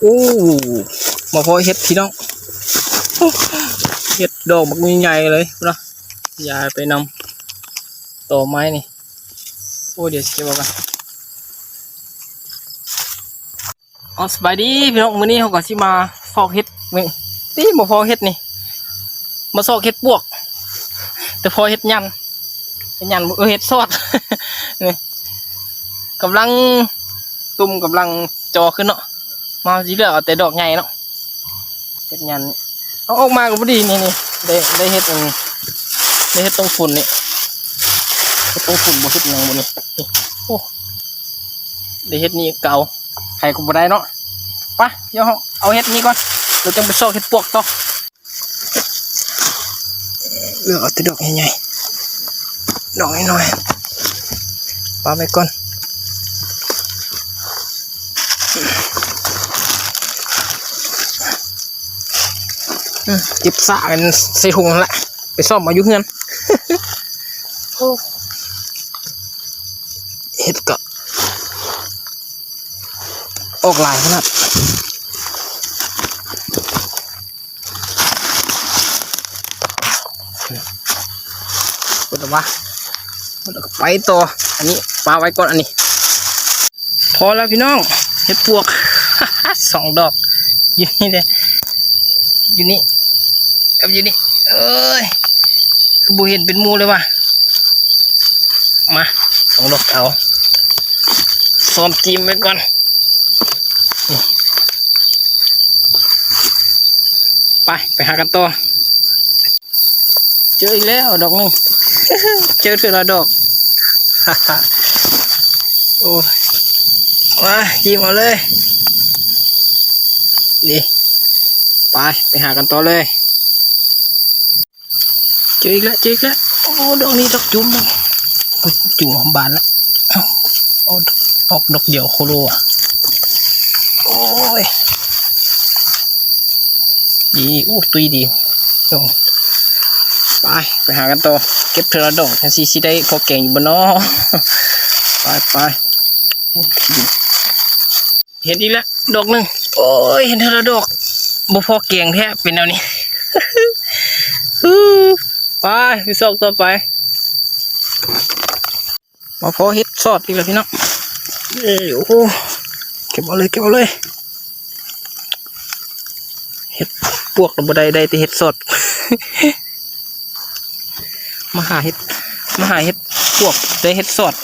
โอ้มาพอเฮ็ดพี่น้องเฮ็ดดอกบักใหญ่เลยนะยายไปนำต่อไม้นี่ โอ้เดี๋ยวเก็บเอากันอ๋อสบายดีพี่น้องมื้อนี้เขาก็สิมาฟอกเฮ็ดเว้ยตีบ่ฟอกเฮ็ดนี่ มาซอกเฮ็ดปวก แต่พอเฮ็ดยันเฮ็ดยันเออเฮ็ดซอดนี่กำลังตุ่มกำลังจอขึ้นเนาะ มาสิเหลือเอาแต่ดอกใหญ่เนาะเฮ็ดยันเอาออกมาก็บ่ดีนี่นี่ได้ได้เฮ็ดอันนี้ได้เฮ็ดตรงฝุ่นนี่เฮ็ดตรงฝุ่นบ่เฮ็ดหยังบ่นี่นี่โอ้ได้เฮ็ดนี่เก่าใครก็บ่ได้เนาะไปเดี๋ยวเราเอาเฮ็ดนี้ก่อนเราจะไปซอกเฮ็ดปวกต่อเลือกเอาแต่ดอกใหญ่ๆดอกน้อยๆปาไปก่อน อืมจิบสะกันใส่ถุงนั่นแหละไปซ่อมมาอยู่เงินเห็ดก็ออกหลายขนาดกดว่าแล้วก็ไปต่อ อันนี้ปาไว้ก่อนอันนี้ พอแล้วพี่น้องเห็ดปวกสองดอกอยู่นี่เลย อยู่นี่เอาอยู่นี่เอ้ยคือบูเห็นเป็นมูเลยว่ะมาสองดอกเอาซ้อมจีมไว้ก่อนไปไปหากันต่อเจออีกแล้วดอกหนึ่งเจอเถื่อละดอกโอ้ยมาจีมเอาเลยนี่ ไป ไปหากันต่อเลย เจออีกแล้วเจออีกแล้วโอ้ดอกนี้ดอกจุ่มนะโอ้ยจุ่มบานแล้วเอ้าออกดอกเดียวโคโลอะโอ้ยดีโอ้ตุยดีโอ้ไปไปหากันต่อเก็บเทอละดอกแทนซีซีได้พอเก่งอยู่บนนอไปไปเห็นอีกแล้วดอกหนึ่งโอ้ยเห็นเทอละดอก บ่พอเกียงแท้เป็นแนวนี้ไปพี่ซอกต่อไปมาพอเฮ็ดซอดอีกแล้วพี่น้องเอ้ยโอ้โหเก็บเอาเลยเก็บเอาเลยเฮ็ดปวกระบได้ได้แต่เฮ็ดสดมาหาเฮ็ดมาหาเฮ็ดปวกได้เฮ็ดสด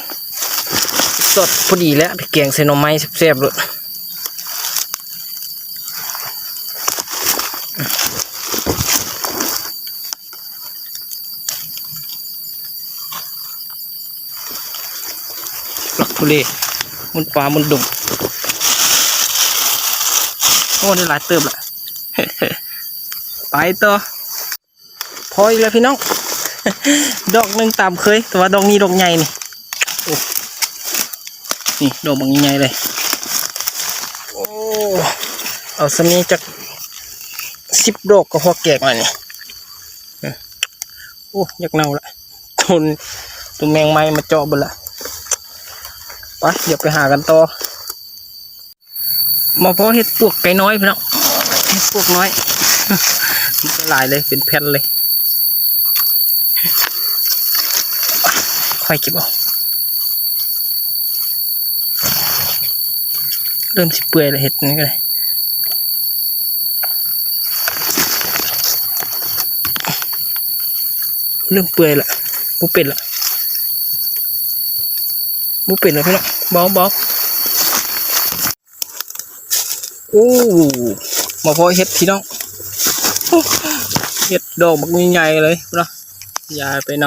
สดพอดีแล้วไปแกงใส่หน่อไม้แซ่บๆเลย ทุเลมันปลามันดุโอ้ได้หลายเติบละไปต่อพออีกแล้วพี่น้องดอกหนึ่งตามเคย แต่ว่าดอกนี้ดอกใหญ่นี่นี่ดอกบางใหญ่เลยโอ้เอาสมีจากสิบดอกก็พอแกกมานี่อืมโอ้ยากเน่าละทนตัวแมงไม้มาเจาะบดละ ไปเดี๋ยวไปหากันต่อมาเพาะเห็ดปวกไก่น้อยพี่น้องเห็ดปวกน้อยมันจะหลายเลยเป็นแผ่นเลยค่อยเก็บเอาเริ่มสิเปื่อยแล้วเห็ดนี่ก็เลยเริ่มเปื่อยละบุเป็นละ บุเป็นเลยพี่น้องบาเบาโอ้มาพอเห็ดพี่น้องเห็ดดอกบักใหญ่เลยนะยายไปน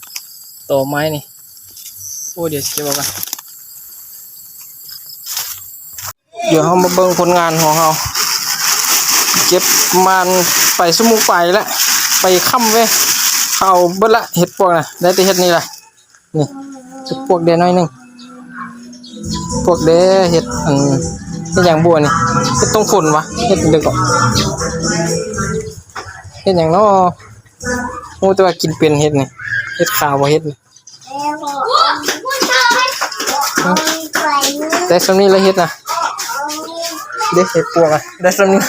ำต่อไม้นี่โอ้เดี๋ยวเก็บเอากันเดี๋ยวเรามาเบิ่งผลงานของเราเก็บมันไปสมุกไปแล้วไปค่ำเว้ยเข้าเบิดละเห็ดพวกนะได้แต่เห็ดนี่แหละนี่ พวกเดน้อยหนึงพวกเดเห็ดอันเห็ดอย่างบัวนี่เห็ดตรงฝนวะเห็ดเด็กก่อนเห็ดอย่างเน้อโอ้แต่ว่ากินเป็นเห็ดนี่เห็ดขาวบ่เห็ดนี่แต่สำนี้ละเห็ดนะเด็กเห็ดปวกอะได้สำนึก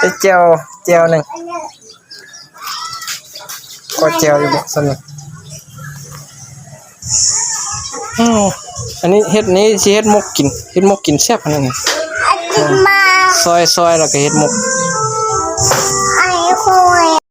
ได้เจลเจลหนึ่งก็เจลอยู่บ่สำนึ อืออันนี้เห็ดนี้สิเห็ดหมกกินเห็ดหมกกินแซ่บอันนั้นนี่มาซอยซอยแล้วก็เห็ดหมกไอ้คุย